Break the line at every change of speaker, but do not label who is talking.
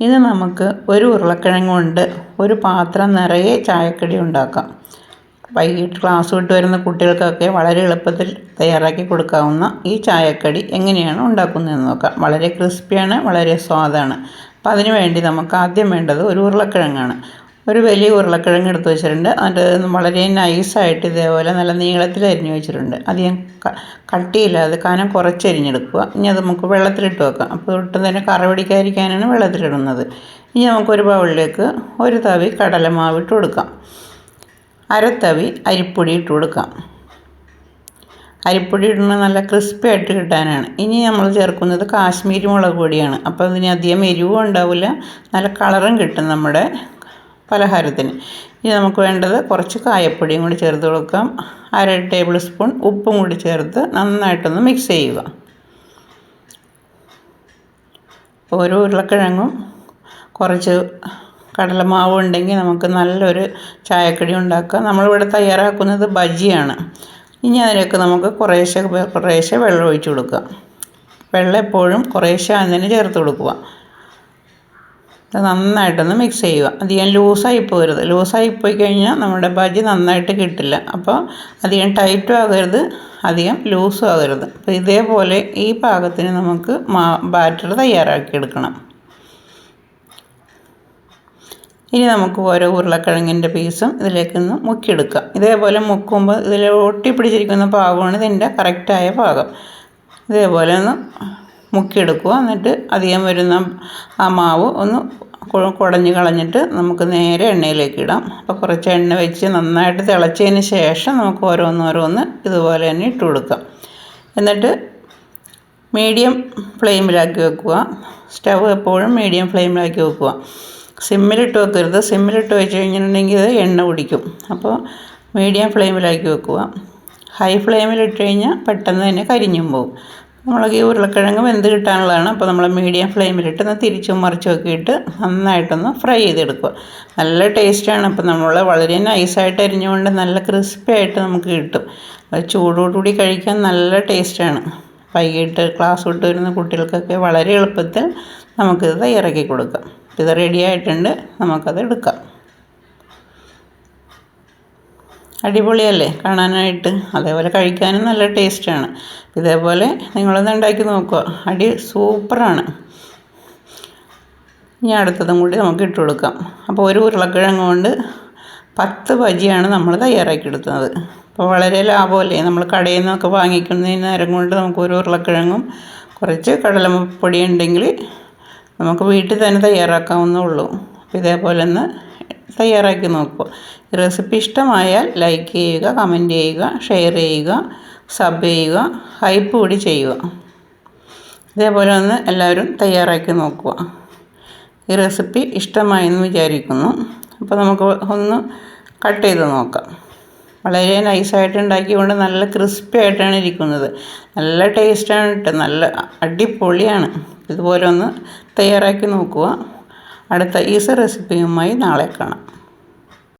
ഇന്ന് നമുക്ക് ഒരു ഉരുളക്കിഴങ്ങ് കൊണ്ട് ഒരു പാത്രം നിറയെ ചായക്കടി ഉണ്ടാക്കാം. വൈകിട്ട് ക്ലാസ് വിട്ട് വരുന്ന കുട്ടികൾക്കൊക്കെ വളരെ എളുപ്പത്തിൽ തയ്യാറാക്കി കൊടുക്കാവുന്ന ഈ ചായക്കടി എങ്ങനെയാണ് ഉണ്ടാക്കുന്നതെന്ന് നോക്കാം. വളരെ ക്രിസ്പിയാണ് വളരെ സ്വാദാണ്. അപ്പോൾ അതിന് വേണ്ടി നമുക്ക് ആദ്യം വേണ്ടത് ഒരു ഉരുളക്കിഴങ്ങാണ്. ഒരു വലിയ ഉരുളക്കിഴങ്ങ് എടുത്ത് വെച്ചിട്ടുണ്ട്. അത് വളരെ നൈസായിട്ട് ഇതേപോലെ നല്ല നീളത്തിൽ അരിഞ്ഞു വെച്ചിട്ടുണ്ട്. അധികം കട്ടിയില്ലാതെ കനം കുറച്ച് അരിഞ്ഞെടുക്കുക. ഇനി അത് നമുക്ക് വെള്ളത്തിലിട്ട് വെക്കാം. അപ്പോൾ ഒട്ടും തന്നെ കറ പിടിക്കാതിരിക്കാനാണ് വെള്ളത്തിലിടുന്നത്. ഇനി നമുക്കൊരു ബൗളിലേക്ക് ഒരു തവി കടലമാവ് ഇട്ട് കൊടുക്കാം. അരത്തവി അരിപ്പൊടി ഇട്ട് കൊടുക്കാം. അരിപ്പൊടി ഇടുന്നത് നല്ല ക്രിസ്പി ആയിട്ട് കിട്ടാനാണ്. ഇനി നമ്മൾ ചേർക്കുന്നത് കാശ്മീരി മുളക് പൊടിയാണ്. അപ്പോൾ അതിന് അധികം എരിവും ഉണ്ടാവില്ല. നല്ല കളറും കിട്ടും നമ്മുടെ പലഹാരത്തിന്. ഇനി നമുക്ക് വേണ്ടത് കുറച്ച് കായപ്പൊടിയും കൂടി ചേർത്ത് കൊടുക്കാം. അര ടേബിൾ സ്പൂൺ ഉപ്പും കൂടി ചേർത്ത് നന്നായിട്ടൊന്ന് മിക്സ് ചെയ്യുക. ഓരോ ഉരുളക്കിഴങ്ങും കുറച്ച് കടലമാവ് ഉണ്ടെങ്കിൽ നമുക്ക് നല്ലൊരു ചായക്കടി ഉണ്ടാക്കാം. നമ്മളിവിടെ തയ്യാറാക്കുന്നത് ബജിയാണ്. ഇനി അതിലേക്ക് നമുക്ക് കുറേശ്ശെ കുറേശ്ശെ വെള്ളം ഒഴിച്ച് കൊടുക്കുക വെള്ളം എപ്പോഴും കുറേശ്ശെ അതിന് ചേർത്ത് കൊടുക്കുക. നന്നായിട്ടൊന്ന് മിക്സ് ചെയ്യുക. അധികം ലൂസായി പോകരുത് ലൂസായി പോയി കഴിഞ്ഞാൽ നമ്മുടെ ബജി നന്നായിട്ട് കിട്ടില്ല. അപ്പോൾ അധികം ടൈറ്റും ആകരുത്. അധികം ലൂസും ആകരുത്. അപ്പോൾ ഇതേപോലെ ഈ പാകത്തിന് നമുക്ക് മാ ബാറ്റർ തയ്യാറാക്കി എടുക്കണം. ഇനി നമുക്ക് ഓരോ ഉരുളക്കിഴങ്ങിന്റെ പീസും ഇതിലേക്കൊന്ന് മുക്കിയെടുക്കാം. ഇതേപോലെ മുക്കുമ്പോൾ ഇതിൽ ഒട്ടിപ്പിടിച്ചിരിക്കുന്ന പാകമാണ് ഇതിന്റെ കറക്റ്റായ പാകം. ഇതേപോലെ ഒന്ന് മുക്കിയെടുക്കുക. എന്നിട്ട് അധികം വരുന്ന ആ മാവ് ഒന്ന് കുടഞ്ഞ് കളഞ്ഞിട്ട് നമുക്ക് നേരെ എണ്ണയിലേക്ക് ഇടാം. അപ്പോൾ കുറച്ച് എണ്ണ വെച്ച് നന്നായിട്ട് തിളച്ചതിന് ശേഷം നമുക്ക് ഓരോന്നോരോന്ന് ഇതുപോലെ തന്നെ ഇട്ട് കൊടുക്കാം. എന്നിട്ട് മീഡിയം ഫ്ലെയിമിലാക്കി വെക്കുക. സ്റ്റവ് എപ്പോഴും മീഡിയം ഫ്ലെയിമിലാക്കി വെക്കുക. സിമ്മിലിട്ട് വെക്കരുത്. സിമ്മിലിട്ട് വെച്ച് കഴിഞ്ഞിട്ടുണ്ടെങ്കിൽ ഇത് എണ്ണ കുടിക്കും അപ്പോൾ മീഡിയം ഫ്ലെയിമിലാക്കി വെക്കുക. ഹൈ ഫ്ലെയിമിലിട്ട് കഴിഞ്ഞാൽ പെട്ടെന്ന് തന്നെ കരിഞ്ഞും പോകും ഈ ഉരുളക്കിഴങ്ങ് വെന്ത് കിട്ടാനുള്ളതാണ്. അപ്പോൾ നമ്മൾ മീഡിയം ഫ്ലെയിമിലിട്ട് ഒന്ന് തിരിച്ചും മറിച്ചും ഒക്കെ ഇട്ട് നന്നായിട്ടൊന്ന് ഫ്രൈ ചെയ്തെടുക്കുക. നല്ല ടേസ്റ്റാണ് അപ്പോൾ നമ്മൾ വളരെ നൈസായിട്ട് അരിഞ്ഞുകൊണ്ട് നല്ല ക്രിസ്പി ആയിട്ട് നമുക്ക് കിട്ടും. അത് ചൂടോടുകൂടി കഴിക്കാൻ നല്ല ടേസ്റ്റാണ് വൈകിട്ട് ക്ലാസ് വിട്ട് വരുന്ന കുട്ടികൾക്കൊക്കെ വളരെ എളുപ്പത്തിൽ നമുക്കിത് തയ്യാറാക്കി കൊടുക്കാം. ഇത് റെഡി ആയിട്ടുണ്ട്. നമുക്കത് എടുക്കാം. അടിപൊളിയല്ലേ? കാണാനായിട്ട്. അതേപോലെ കഴിക്കാനും നല്ല ടേസ്റ്റാണ്. ഇതേപോലെ നിങ്ങളൊന്ന് ഉണ്ടാക്കി നോക്കുക. അടി സൂപ്പറാണ്. ഇനി അടുത്തതും കൂടി നമുക്ക് ഇട്ട് കൊടുക്കാം. അപ്പോൾ ഒരു ഉരുളക്കിഴങ്ങ് കൊണ്ട് പത്ത് ബജിയാണ് നമ്മൾ തയ്യാറാക്കി തയ്യാറാക്കിയെടുത്തത് അപ്പോൾ വളരെ ലാഭമല്ലേ? നമ്മൾ കടയിൽ നിന്നൊക്കെ വാങ്ങിക്കുന്ന നേരം കൊണ്ട് നമുക്ക് ഒരു ഉരുളക്കിഴങ്ങും കുറച്ച് കടലപ്പൊടി ഉണ്ടെങ്കിൽ നമുക്ക് വീട്ടിൽ തന്നെ തയ്യാറാക്കാവുന്നേ ഉള്ളൂ. ഇതേപോലെ ഒന്ന് തയ്യാറാക്കി നോക്കുക റെസിപ്പി ഇഷ്ടമായാൽ ലൈക്ക് ചെയ്യുക കമന്റ് ചെയ്യുക ഷെയർ ചെയ്യുക സബ് ചെയ്യുക ഹൈപ്പ് കൂടി ചെയ്യുക. ഇതേപോലെ ഒന്ന് എല്ലാവരും തയ്യാറാക്കി നോക്കുക. ഈ റെസിപ്പി ഇഷ്ടമായെന്ന് വിചാരിക്കുന്നു. അപ്പോൾ നമുക്ക് ഒന്ന് കട്ട് ചെയ്ത് നോക്കാം. വളരെ നൈസായിട്ട് ഉണ്ടാക്കിക്കൊണ്ട് നല്ല ക്രിസ്പി ആയിട്ടാണ് ഇരിക്കുന്നത്. നല്ല ടേസ്റ്റാണ് കേട്ടോ നല്ല അടിപൊളിയാണ്. ഇതുപോലെ ഒന്ന് തയ്യാറാക്കി നോക്കുക. അടുത്ത ഈസ റെസിപ്പിയുമായി നാളെ കാണാം.